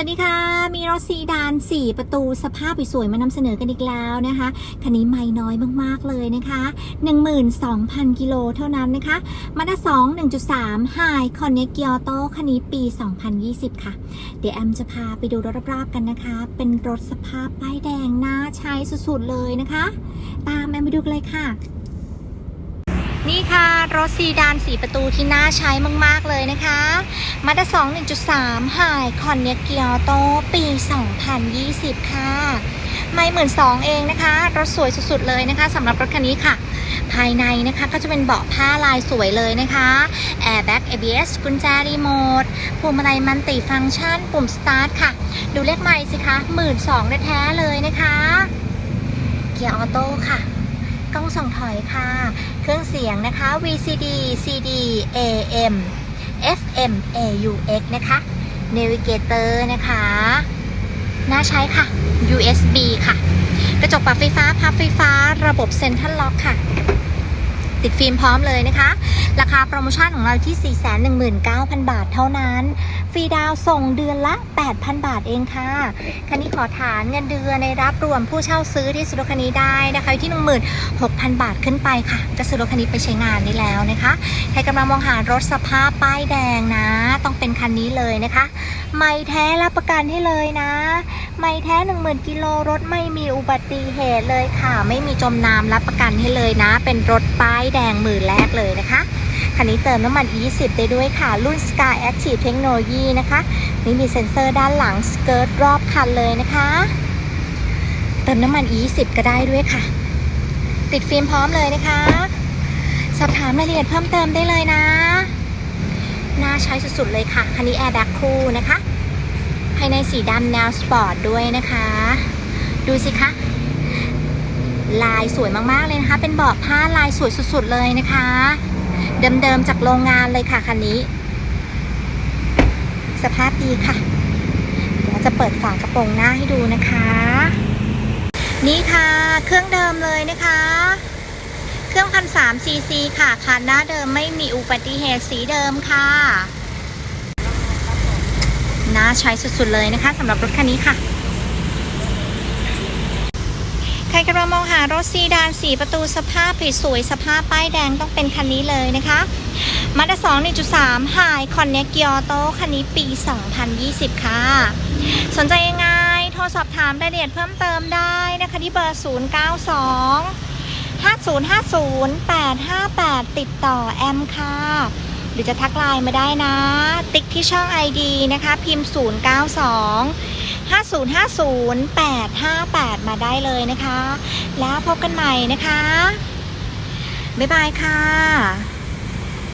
วัสดีค่ะ มีรถซีดาน 4 ประตูสภาพสวยๆมานำเสนอกันอีกแล้วนะคะ คันนี้ไม่น้อยมากๆเลยนะคะ 12,000 กิโลเท่านั้นนะคะ มาด้า2 1.3 High Connect g i o t o คันนี้ปี 2020 ค่ะ เดี๋ยวแอมจะพาไปดูรถรอบๆกันนะคะ เป็นรถสภาพป้ายแดงน่าใช้สุดๆเลยนะคะ ตามแอมไปดูกันเลยค่ะ นี่ค่ะ รถซีดาน4ประตูที่น่าใช้มาก ๆ เลยนะคะมาด้า2 1.3 High Connect g i o t o ปี2020ค่ะไม่หมื่นสองเองนะคะ รถสวยสุด ๆ เลยนะคะสำหรับรถคันนี้ค่ะ ภายในนะคะก็จะเป็นเบาะผ้าลายสวยเลยนะคะ Airbag ABS กุญแจรีโมทพวงมาลัยมันติฟังก์ชัน ปุ่มสตาร์ทค่ะ ดูเลขไม่สิคะหมื่นสองแท้เลยนะคะ เกียร์ออโต้ค่ะ กล้องส่องถอยค่ะ เครื่องเสียงนะคะ VCD CD AM FM AUX นะคะ Navigator นะคะ น่าใช้ค่ะ USB ค่ะ กระจกปรับไฟฟ้า พับไฟฟ้า ระบบเซ็นทรัลล็อกค่ะ ติดฟิล์มพร้อมเลยนะคะ ราคาโปรโมชั่นของเราที่ 419,000 บาทเท่านั้น ฟรีดาวน์ส่งเดือนละ 8,000 บาทเองค่ะคันนี้ขอฐานเงินเดือนในรับรวมผู้เช่าซื้อที่ซื้อรคันนี้ได้นะคะที่ 16,000 บาทขึ้นไปค่ะก็ซื้อรคันนี้ไปใช้งานได้แล้วนะคะ ใครกำลังมองหารถสภาพป้ายแดงนะ ต้องเป็นคันนี้เลยนะคะไม่แท้รับประกันให้เลยนะ ไม่แท้10,000กิโลรถไม่มีอุบัติเหตุเลยค่ะ ไม่มีจมน้ำรับประกันให้เลยนะ เป็นรถป้ายแดงมือแรกเลยนะคะคันนี้เติมน้ำมัน E20 ได้ด้วยค่ะ รุ่น Sky Active Technology นะคะ นี่มีเซ็นเซอร์ด้านหลังสเกิร์ตรอบคันเลยนะคะ เติมน้ำมัน E20 ก็ได้ด้วยค่ะ ติดฟิล์มพร้อมเลยนะคะ สอบถามรายละเอียดเพิ่มเติมได้เลยนะ น่าใช้สุดๆเลยค่ะ คันนี้แอร์แบ็กคู่นะคะ ภายในสีดำแนวสปอร์ตด้วยนะคะ ดูสิคะ ลายสวยมากๆเลยนะคะ เป็นเบาะผ้าลายสวยสุดๆเลยนะคะ เดิมๆจากโรงงานเลยค่ะคันนี้ สภาพดีค่ะ เดี๋ยวจะเปิดฝากระโปรงหน้าให้ดูนะคะ นี่ค่ะ เครื่องเดิมเลยนะคะ เครื่องพันสามซีซีค่ะ คันหน้าเดิมไม่มีอุบัติเหตุสีเดิมค่ะ น่าใช้สุดๆเลยนะคะสำหรับรถคันนี้ค่ะ ใครกำลังมองหารถซีดาน4ประตูสภาพสวยสภาพป้ายแดงต้องเป็นคันนี้เลยนะคะมาด้า2 1.3 High Connect g i o t o คันนี้ปี 2020 ค่ะ สนใจยังไง โทรสอบถามรายละเอียดเพิ่มเติมได้นะคะที่เบอร์ 092 5050 858 ติดต่อแอมค่ะ หรือจะทักไลน์มาได้นะ ติ๊กที่ช่อง ID นะคะ พิมพ์ 092 5050 858 มาได้เลยนะคะ แล้วพบกันใหม่นะคะ บ๊ายบายค่ะ